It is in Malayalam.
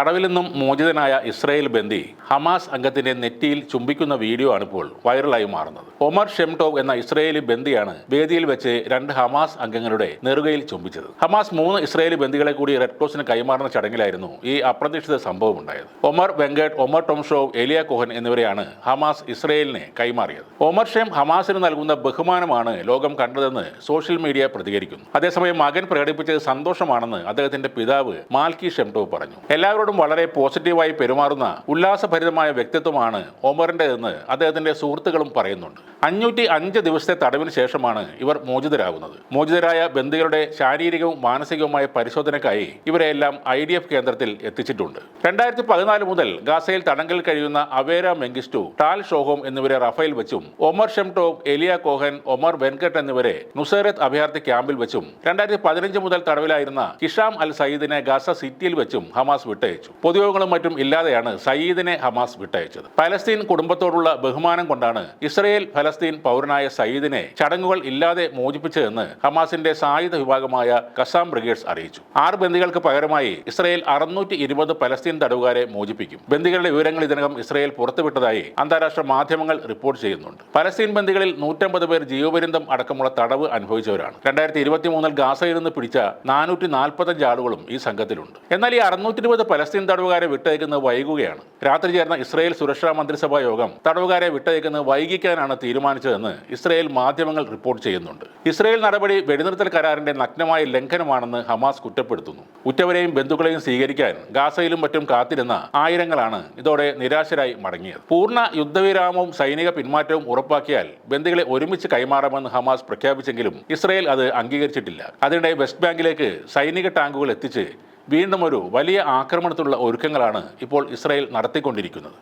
തടവിൽ നിന്നും മോചിതനായ ഇസ്രായേൽ ബന്ദി ഹമാസ് അംഗത്തിന്റെ നെറ്റിയിൽ ചുംബിക്കുന്ന വീഡിയോ ആണ് ഇപ്പോൾ വൈറലായി മാറുന്നത്. ഒമർ ഷെംടോവ് എന്ന ഇസ്രായേലി ബന്ദിയാണ് വേദിയിൽ വെച്ച് രണ്ട് ഹമാസ് അംഗങ്ങളുടെ നെറുകയിൽ ചുംബിച്ചത്. ഹമാസ് മൂന്ന് ഇസ്രായേലി ബന്ദികളെ കൂടി റെഡ് ക്രോസിന് കൈമാറുന്ന ചടങ്ങിലായിരുന്നു ഈ അപ്രതീക്ഷിത സംഭവം ഉണ്ടായത്. ഒമർ വെങ്കട്ട് ഒമർ ടോംഷോവ് എലിയ കോഹൻ എന്നിവരെയാണ് ഹമാസ് ഇസ്രായേലിനെ കൈമാറിയത്. ഒമർ ഷെം ഹമാസിന് നൽകുന്ന ബഹുമാനമാണ് ലോകം കണ്ടതെന്ന് സോഷ്യൽ മീഡിയ പ്രതികരിക്കുന്നു. അതേസമയം മകൻ പ്രകടിപ്പിച്ചത് സന്തോഷമാണെന്ന് അദ്ദേഹത്തിന്റെ പിതാവ് മാൽക്കി ഷെംടോവ് പറഞ്ഞു. എല്ലാവരോടും വളരെ പോസിറ്റീവായി പെരുമാറുന്ന ഉല്ലാസഭരിതമായ വ്യക്തിത്വമാണ് ഒമറിന്റെതെന്ന് അദ്ദേഹത്തിന്റെ സുഹൃത്തുക്കളും പറയുന്നുണ്ട്. അഞ്ഞൂറ്റി അഞ്ച് ദിവസത്തെ തടവിന് ശേഷമാണ് ഇവർ മോചിതരാകുന്നത്. മോചിതരായ ബന്ദികളുടെ ശാരീരികവും മാനസികവുമായ പരിശോധനയ്ക്കായി ഇവരെല്ലാം ഐ ഡി എഫ് കേന്ദ്രത്തിൽ എത്തിച്ചിട്ടുണ്ട്. രണ്ടായിരത്തി പതിനാല് മുതൽ ഗാസയിൽ തടങ്കൽ കഴിയുന്ന അവേര മെങ്കിസ്റ്റു ടാൽ ഷോഹോം എന്നിവരെ റഫേൽ വെച്ചും Omer Shem Tov Eliya Cohen Omer Wenkert എന്നിവരെ നുസേറത്ത് അഭയാർത്ഥി ക്യാമ്പിൽ വെച്ചും രണ്ടായിരത്തി പതിനഞ്ച് മുതൽ തടവിലായിരുന്ന കിഷാം അൽ സയ്യിദിനെ ഗാസ സിറ്റിയിൽ വെച്ചും ഹമാസ് വിട്ടയച്ചു. പൊതുയോഗങ്ങളും മറ്റും ഇല്ലാതെയാണ് സയ്യിദിനെ ഹമാസ് വിട്ടയച്ചത്. പലസ്തീൻ കുടുംബത്തോടുള്ള ബഹുമാനം കൊണ്ടാണ് ഇസ്രയേൽ ഫലസ്തീൻ പൗരനായ സയ്യിദിനെ ചടങ്ങുകൾ ഇല്ലാതെ മോചിപ്പിച്ചതെന്ന് ഹമാസിന്റെ സായുധ വിഭാഗമായ കസാം ബ്രിഗേഡ്സ് അറിയിച്ചു. ആറ് ബന്ദികൾക്ക് പകരമായി ഇസ്രയേൽ അറുന്നൂറ്റി ഇരുപത് പലസ്തീൻ തടവുകാരെ മോചിപ്പിക്കും. ബന്ദികളുടെ വിവരങ്ങൾ ഇതിനകം ഇസ്രയേൽ പുറത്തുവിട്ടതായി അന്താരാഷ്ട്ര മാധ്യമങ്ങൾ റിപ്പോർട്ട് ചെയ്യുന്നുണ്ട്. പലസ്തീൻ ബന്ദികളിൽ നൂറ്റമ്പത് പേർ ജീവപര്യന്തം അടക്കമുള്ള തടവ് അനുഭവിച്ചവരാണ്. രണ്ടായിരത്തി ഇരുപത്തി മൂന്നിൽ ഗാസയിൽ നിന്ന് പിടിച്ച നാനൂറ്റി നാൽപ്പത്തഞ്ച് ആളുകളും ഈ സംഘത്തിലുണ്ട്. എന്നാൽ ഈ അറുന്നൂറ്റി ഇരുപത് പലസ്തീൻ തടവുകാരെ വിട്ടയക്കുന്നത് വൈകുകയാണ്. രാത്രി ചേർന്ന ഇസ്രയേൽ സുരക്ഷാ മന്ത്രിസഭാ യോഗം തടവുകാരെ വിട്ടയക്കുന്നത് വൈകിക്കാനാണ് തീരുമാനിച്ചതെന്ന് ഇസ്രയേൽ മാധ്യമങ്ങൾ റിപ്പോർട്ട് ചെയ്യുന്നുണ്ട്. ഇസ്രയേൽ നടപടി വെടിനിർത്തൽ കരാറിന്റെ നഗ്നമായ ലംഘനമാണെന്ന് ഹമാസ് കുറ്റപ്പെടുത്തുന്നു. ഉറ്റവരെയും ബന്ധുക്കളെയും സ്വീകരിക്കാൻ ഗാസയിലും മറ്റും കാത്തിരുന്ന ആയിരങ്ങളാണ് ഇതോടെ നിരാശരായി മടങ്ങിയത്. പൂർണ യുദ്ധവിരാമവും സൈനിക പിന്മാറ്റവും ഉറപ്പാക്കിയാൽ ബന്ദികളെ ഒരുമിച്ച് കൈമാറാമെന്ന് ഹമാസ് പ്രഖ്യാപിച്ചെങ്കിലും ഇസ്രയേൽ അത് അംഗീകരിച്ചിട്ടില്ല. അതിനിടെ വെസ്റ്റ് ബാങ്കിലേക്ക് സൈനിക ടാങ്കുകൾ എത്തിച്ച് വീണ്ടും ഒരു വലിയ ആക്രമണത്തിനുള്ള ഒരുക്കങ്ങളാണ് ഇപ്പോൾ ഇസ്രായേൽ നടത്തിക്കൊണ്ടിരിക്കുന്നത്.